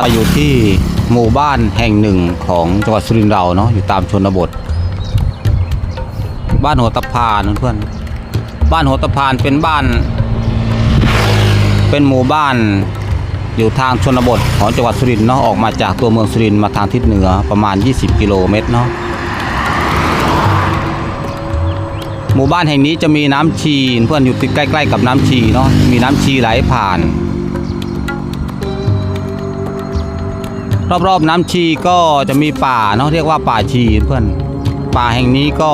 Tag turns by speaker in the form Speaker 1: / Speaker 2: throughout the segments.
Speaker 1: เราอยู่ที่หมู่บ้านแห่งหนึ่งของจังหวัดสุรินทร์เราเนาะอยู่ตามชนบท บ้านหัวตะพานเพื่อนบ้านหัวตะพานเป็นบ้าน เป็นหมู่บ้านอยู่ทางชนบทของจังหวัดสุรินทร์เนาะออกมาจากตัวเมืองสุรินทร์มาทางทิศเหนือประมาณ 20 กิโลเมตรเนาะหมู่บ้านแห่งนี้จะมีน้ำชีเพื่อนอยู่ติดใกล้ ๆ กับน้ำชีเนาะมีน้ำชีไหลผ่าน รอบๆน้ำชีก็จะมีป่าเนาะเรียกว่าป่าชีเพื่อน ป่าแห่งนี้ก็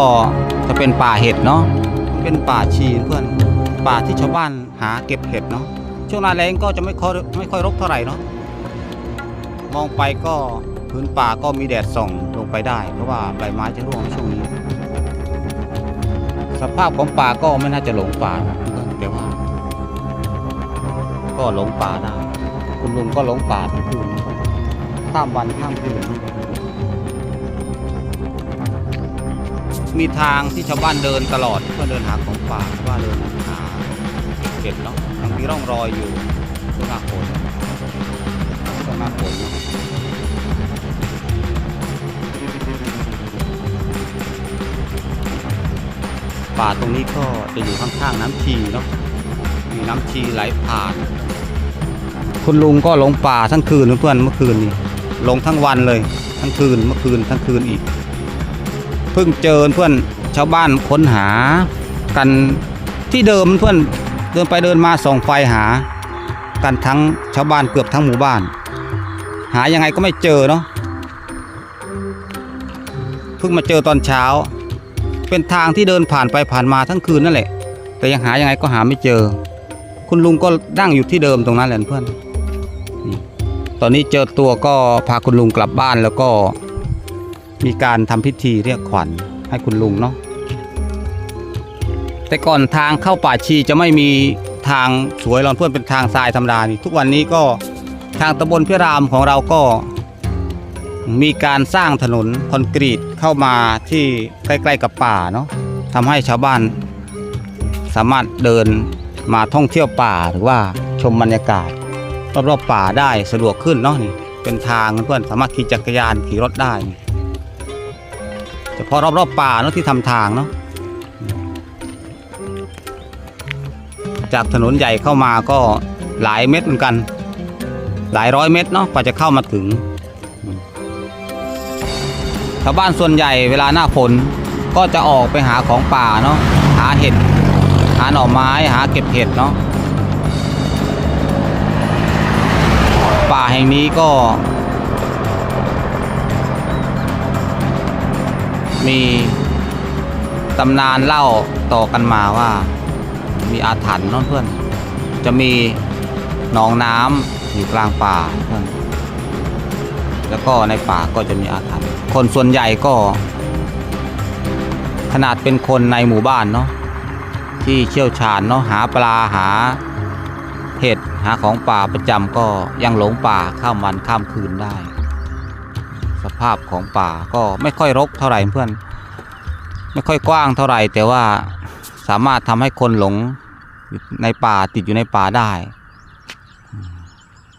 Speaker 1: จะเป็นป่าเห็ดเนาะเป็นป่าชีเพื่อน ป่าที่ชาวบ้านหาเก็บเห็ดเนาะช่วงหน้าแล้งก็จะไม่ค่อยไม่ค่อยรกเท่าไหร่เนาะมองไปก็พื้นป่าก็มีแดดส่องลงไปได้ เพราะว่าใบไม้จะร่วงช่วงนี้ สภาพของป่าก็ไม่น่าจะหลงป่านะเพื่อนแต่ว่า ก็หลงป่าได้คุณลุงก็หลงป่าทั้งคืน ข้ามวันข้ามคืนมีทางที่ชาวบ้านเดินตลอดเพื่อเดินหาของป่าว่าเดินหาเก็บเนาะยังมีร่องรอยอยู่ช่วงหน้าฝนช่วงหน้าฝนเนอะป่าตรงนี้ก็จะอยู่ข้างๆน้ำชีเนาะมีน้ำชีไหลผ่าน คุณลุงก็หลงป่าทั้งคืนเพื่อนเมื่อคืนนี้ ลงทั้งวันเลยทั้งคืนเมื่อคืนทั้งคืนอีก เพิ่งเจอเพื่อนชาวบ้านค้นหากันที่เดิมเพื่อนเดินไปเดินมาส่องไฟหา กันทั้งชาวบ้านเกือบทั้งหมู่บ้าน หายังไงก็ไม่เจอเนาะเพิ่งมาเจอตอนเช้า เป็นทางที่เดินผ่านไปผ่านมาทั้งคืนนั่นแหละ แต่ยังหายังไงก็หาไม่เจอ คุณลุงก็นั่งอยู่ที่เดิมตรงนั้นแหละเพื่อน ตอนนี้เจอตัวก็พาคุณลุงกลับบ้านแล้วก็มีการทำพิธีเรียกขวัญให้คุณลุงเนาะแต่ก่อนทางเข้าป่าชีจะไม่มีทางสวยรอกเพื่อนเป็นทางทรายธรรมดานี่ทุกวันนี้ก็ทางตำบลพิรามของเราก็ มีการสร้างถนนคอนกรีตเข้ามาที่ใกล้ๆกับป่าเนาะทำให้ชาวบ้าน สามารถเดินมาท่องเที่ยวป่าหรือว่าชมบรรยากาศ รอบๆป่าได้สะดวกขึ้นเนาะนี่เป็นทางเพื่อนสามารถขี่จักรยานขี่รถได้เฉพาะรอบๆป่าเนาะที่ทำทางเนาะจากถนนใหญ่เข้ามาก็หลายเมตรเหมือนกัน หลายร้อยเมตรเนาะกว่าจะเข้ามาถึงชาวบ้านส่วนใหญ่เวลาหน้าฝนก็จะออกไปหาของป่าเนาะหาเห็ด หาหน่อไม้หาเก็บเห็ดเนาะ ป่าแห่งนี้ก็ มีตำนานเล่าต่อกันมาว่า มีอาถรรพ์เนาะเพื่อน จะมีหนองน้ำอยู่กลางป่าเพื่อนแล้วก็ในป่าก็จะมีอาถรรพ์คนส่วนใหญ่ก็ ขนาดเป็นคนในหมู่บ้านเนาะที่เชี่ยวชาญเนาะหาปลาหา เห็ดหาของป่าประจำก็ยังหลงป่าข้ามวันข้ามคืนได้ สภาพของป่าก็ไม่ค่อยรกเท่าไหร่เพื่อน ไม่ค่อยกว้างเท่าไหร่แต่ว่าสามารถทำให้คนหลงในป่าติดอยู่ในป่าได้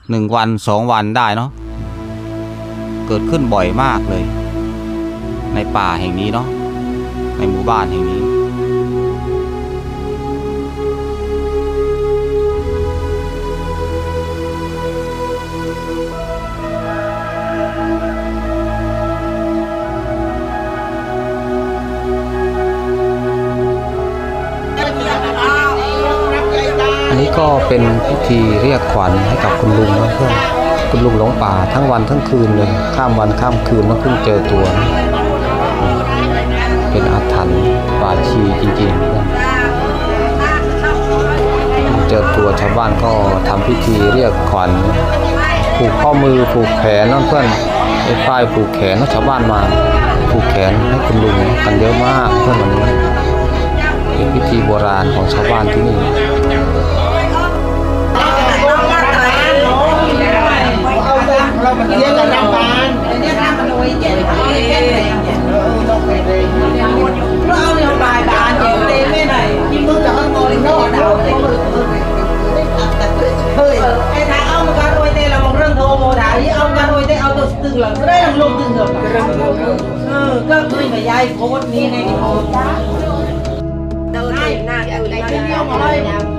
Speaker 1: หนึ่งวันสองวันได้เนาะเกิดขึ้นบ่อยมากเลย ในป่าแห่งนี้เนาะในหมู่บ้านแห่งนี้ ธีเรียกขวัญให้กับคุณลุงนะเพื่อนคุณลุงหลงป่าทั้งวันทั้งคืนเลยข้ามวันข้ามคืนมาเพิ่งเจอตัวนะเป็นอาถรรพ์ป่าชีจริงๆเพื่อนเจอตัวชาวบ้านก็ทำพิธีเรียกขวัญผูกข้อมือผูกแขนนะเพื่อนไอ้ป้ายผูกแขนนะชาวบ้านมาผูกแขนให้คุณลุงกันเยอะมากเพื่อนวันนี้เป็นพิธีโบราณของชาวบ้านที่นี่
Speaker 2: Màu 一点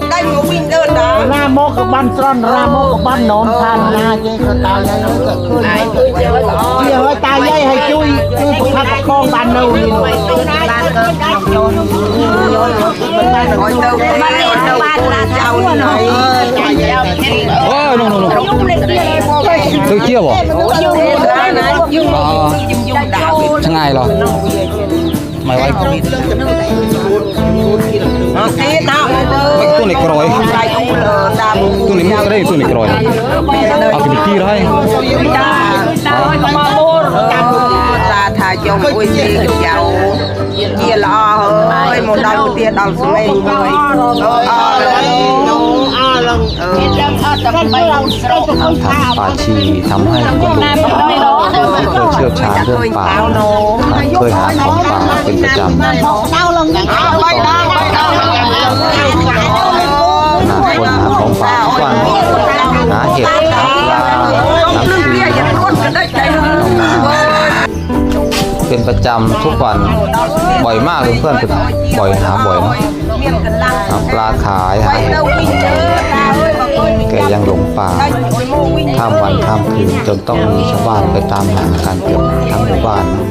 Speaker 2: យមកវិញដើរ
Speaker 3: ដាណាមកក៏បានស្រ
Speaker 1: ន់ណាមកក៏បាននោមថាណាយាយក៏តាយា
Speaker 3: យក៏ឃើ
Speaker 1: ញហើ
Speaker 3: យជួ
Speaker 1: យយាយហើយតាយាយឲ្យជួយជួ
Speaker 3: យប្រ
Speaker 1: កាត់កងបាន
Speaker 3: នៅនេះបាន
Speaker 1: ក៏ខ្ញុំចូលចូលមិនបានឲ្យទៅបានទៅបានណាចៅនោះអូ
Speaker 3: នោះនោះទៅជាបងយូរណាយូរឆ្ងាយឡោះ mình rồi ờ là
Speaker 2: อ้าลัง
Speaker 1: ทำป่าชีทำให้คนลุงที่เคยเชี่ยวชาญเรื่องป่าเคยหาของป่า เป็นประจำหาคนหาของป่าทุกวันหาเห็ดหาปลาหาปีเนเป็นประจำทุกวันบ่อยมากเลยเพื่อนบ่อยหาบ่อยนะหาปลาขายหาเห็ดแกยังหลงป่าข้ามวันข้ามคืนจนต้องมีชาวบ้านไปตามหากันเกือบทั้งหมู่บ้านนะ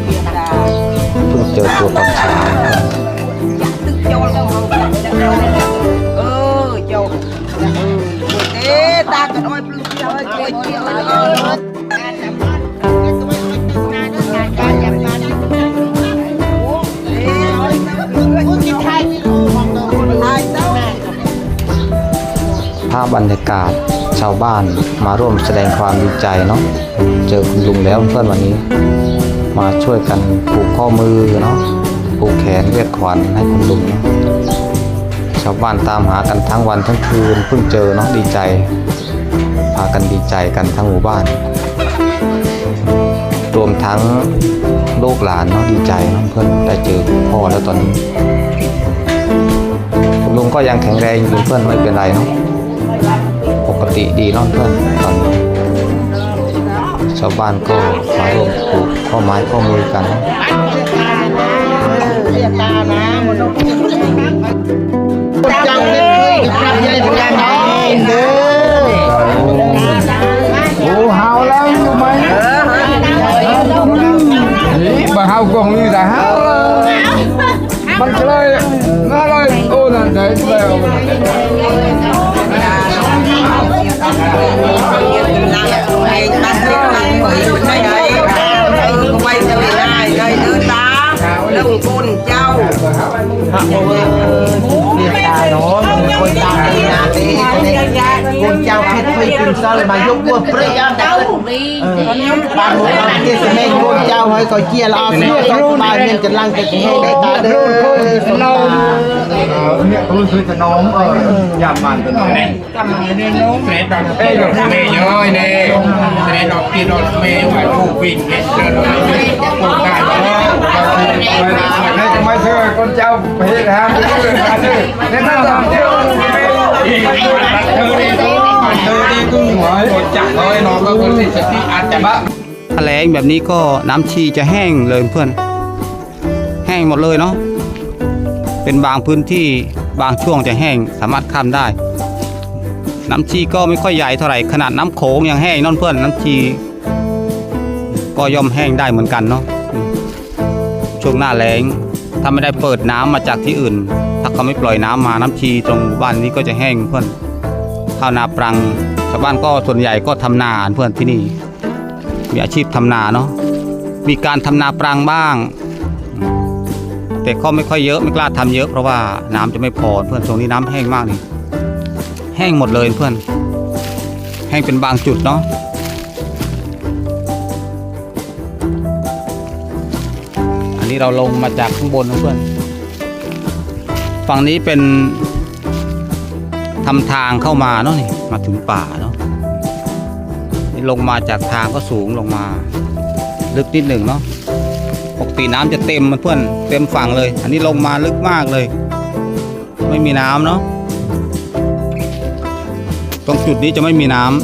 Speaker 1: เพิ่งเจอตัวตอนเช้า
Speaker 3: ừ châu thế ta cần ôi blue ơi chơi chơi ơi
Speaker 1: ภาพบรรยากาศชาวบ้านมาร่วมแสดงความดีใจเนาะเจอคุณลุงแล้วเพื่อนวันนี้ มาช่วยกันผูกข้อมือเนาะผูกแขนเรียกขวัญให้คุณลุงชาวบ้านตามหากันทั้งวันทั้งคืนเพิ่งเจอเนาะดีใจ พากันดีใจกันทั้งหมู่บ้าน รวมทั้งลูกหลานเนาะดีใจเนาะเพื่อนได้เจอพ่อแล้วตอนนี้คุณลุงก็ยังแข็งแรงอยู่เพื่อนไม่เป็นไรเนาะปกติดีเนาะเพื่อนตอนนี้ ชาวบ้านก็มาร่วมปลูกข้อไม้ข้อมือกันเรี
Speaker 2: ยกตานะมันจังเลยครับยัยเป็นยังไงเด้อโอ้เฮาแล้วอยู่ไหม
Speaker 4: bà hao còn như là hao mình chơi nó rồi ô là để về
Speaker 2: Right. ชรคุยกินซมายกวัวเปรี้ยแต่บ้านหมู่เราเกี่ยสมัยคนเจ้าให้ก็เกี่ยเราเสียก็ตายเงินจะลังจะให้ได้ตาเด้อสมตา
Speaker 4: hiện tôi tôi จะน้องเอออย่ามันตัวนี้
Speaker 5: เสด็จดอกเอ้ยเมย์ย้อยเน่เสด็จดอกกินดอกเมย์ไหวผู้วิ่งเนี่ยเดินไปปลูกได้แล้ว
Speaker 4: đây cho mấy thưa con cháu phải ham cái người ta chứ nên nó làm theo
Speaker 5: อีกมันเธอนี่มัน เธอนี่กุ้งหัวโดนจับเลยน้องก็คนที่สติอาจจะบ้า
Speaker 1: ถ้าแล้งแบบนี้ก็น้ำชีจะแห้งเลยเพื่อน แห้งหมดเลยเนาะเป็นบางพื้นที่บางช่วงจะแห้งสามารถข้ามได้ น้ำชีก็ไม่ค่อยใหญ่เท่าไหร่ขนาดน้ำโขงยังแห้งนั่นเพื่อนน้ำชีก็ย่อมแห้งได้เหมือนกันเนาะช่วงหน้าแล้งถ้าไม่ได้เปิดน้ำมาจากที่อื่น ถ้าเขาไม่ปล่อยน้ำมาน้ำชีตรงบ้านนี้ก็จะแห้งเพื่อน ข้าวนาปรังชาวบ้านก็ส่วนใหญ่ก็ทำนาเพื่อนที่นี่มีอาชีพทำนาเนาะมีการทำนาปรังบ้าง แต่ก็ไม่ค่อยเยอะไม่กล้าทำเยอะเพราะว่าน้ำจะไม่พอเพื่อนช่วงนี้น้ำแห้งมากนี่แห้งหมดเลยเพื่อน แห้งเป็นบางจุดเนาะอันนี้เราลงมาจากข้างบนนะเพื่อนฝั่งนี้เป็น ทำทางเข้ามาเนาะนี่มาถึงป่าเนาะนี่ลงมาจากทางก็สูงลงมา ลึกนิดหนึ่งเนาะปกติน้ำจะเต็มมันเพื่อนเต็มฝั่งเลย อันนี้ลงมาลึกมากเลย ไม่มีน้ำเนาะตรงจุดนี้จะไม่มีน้ำ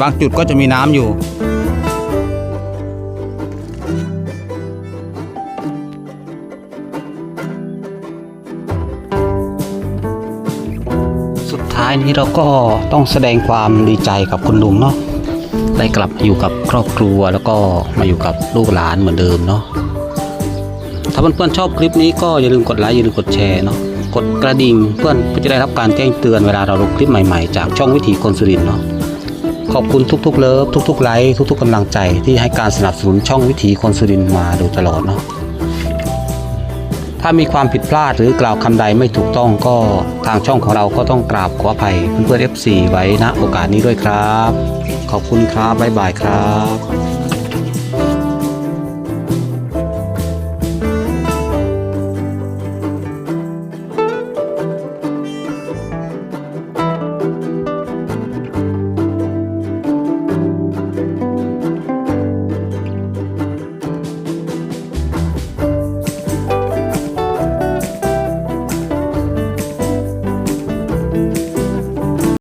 Speaker 1: บางจุดก็จะมีน้ำอยู่ายนี้เราก็ต้องแสดงความดีใจกับคุณลุงเนาะได้กลับอยู่กับครอบครัวแล้วก็มาอยู่กับลูกหลานเหมือนเดิมเนาะถ้าเพื่อนๆชอบคลิปนี้ก็อย่าลืมกดไลค์อย่าลืมกดแชร์เนาะกดกระดิ่งเพื่อนเพื่อจะได้รับการแจ้งเตือนเวลาเราลงคลิปใหม่ๆ จากช่องวิถีคนสุรินเนาะขอบคุณทุกๆเลิฟทุกๆไลค์ทุกๆกำลังใจที่ให้การสนับสนุนช่องวิถีคนสุรินมาโดยตลอดเนาะ ถ้ามีความผิดพลาดหรือกล่าวคำใดไม่ถูกต้องก็ทางช่องของเราก็ต้องกราบขออภัยเพื่อนๆ FC ไว้ณโอกาสนี้ด้วยครับ ขอบคุณครับ บ๊ายบายครับ